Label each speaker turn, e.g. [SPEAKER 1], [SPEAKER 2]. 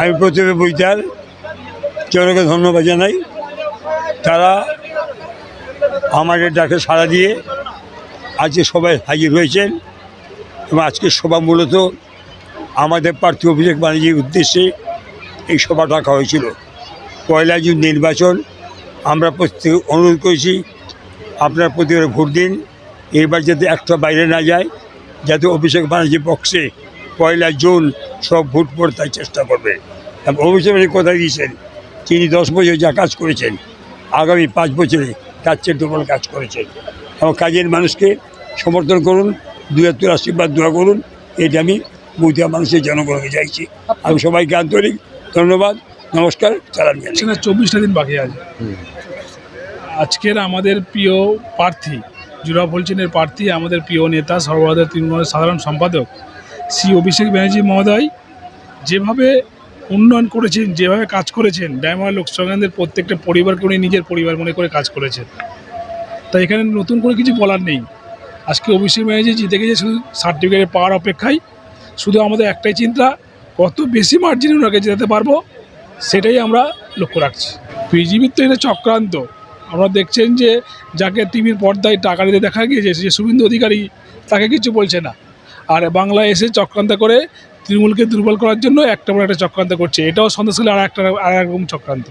[SPEAKER 1] আমি প্রতিভা বইটার জনকে ধন্যবাদ জানাই। তারা আমাদের ডাকে সাড়া দিয়ে আজকে সবাই হাজির হয়েছেন এবং আজকের সভা মূলত আমাদের প্রার্থী অভিষেক বাণিজ্যের উদ্দেশ্যে এই সভা ডাকা হয়েছিল। পয়লা জুন নির্বাচন আমরা প্রত্যেক অনুরোধ করেছি, আপনার প্রতিবারে ভোট দিন, এবার যাতে একটা বাইরে না যায়, যাতে অভিষেক বাণিজ্যের পক্ষে পয়লা জুন সব ভোট পড়ে তাই চেষ্টা করবে। অভিষেক কথা দিয়েছেন, তিনি দশ বছর যা কাজ করেছেন, আগামী পাঁচ বছরে চেয়ে ডবল কাজ করেছেন। এবং কাজের মানুষকে সমর্থন করুন দু হাজার আশীর্বাদ দোয়া করুন, এটা আমি বুঝিয়া মানুষের জনগণকে চাইছি। আমি সবাইকে আন্তরিক ধন্যবাদ, নমস্কার চালান জানাই।
[SPEAKER 2] চব্বিশটা দিন বাকি আছে। আজকের আমাদের প্রিয় প্রার্থী জুরা ফলচিনের প্রার্থী, আমাদের প্রিয় নেতা, সর্বভারতীয় তৃণমূলের সাধারণ সম্পাদক শ্রী অভিষেক ব্যানার্জি মহোদয় যেভাবে উন্নয়ন করেছেন, যেভাবে কাজ করেছেন, ডায়মন্ড লোকসংগ্রামদের প্রত্যেকটা পরিবারকে উনি নিজের পরিবার মনে করে কাজ করেছেন। তাই এখানে নতুন করে কিছু বলার নেই। আজকে অভিষেক ব্যানার্জি জিতে গেছে শুধু সার্টিফিকেট পাওয়ার অপেক্ষায়। শুধু আমাদের একটাই চিন্তা, কত বেশি মার্জিনে ওনাকে জেতাতে পারব, সেটাই আমরা লক্ষ্য রাখছি। বিজেপির তো এটা চক্রান্ত। আমরা দেখছেন যে, যাকে টিভির পর্দায় টাকা দিতে দেখা গিয়েছে যে শুভেন্দু অধিকারী, তাকে কিছু বলছে না। আর বাংলায় এসে চক্রান্ত করে তৃণমূলকে দুর্বল করার জন্য একটা বড় একটা চক্রান্ত করছে। এটাও সন্দেশখালী আর একটা আর এক রকম চক্রান্ত।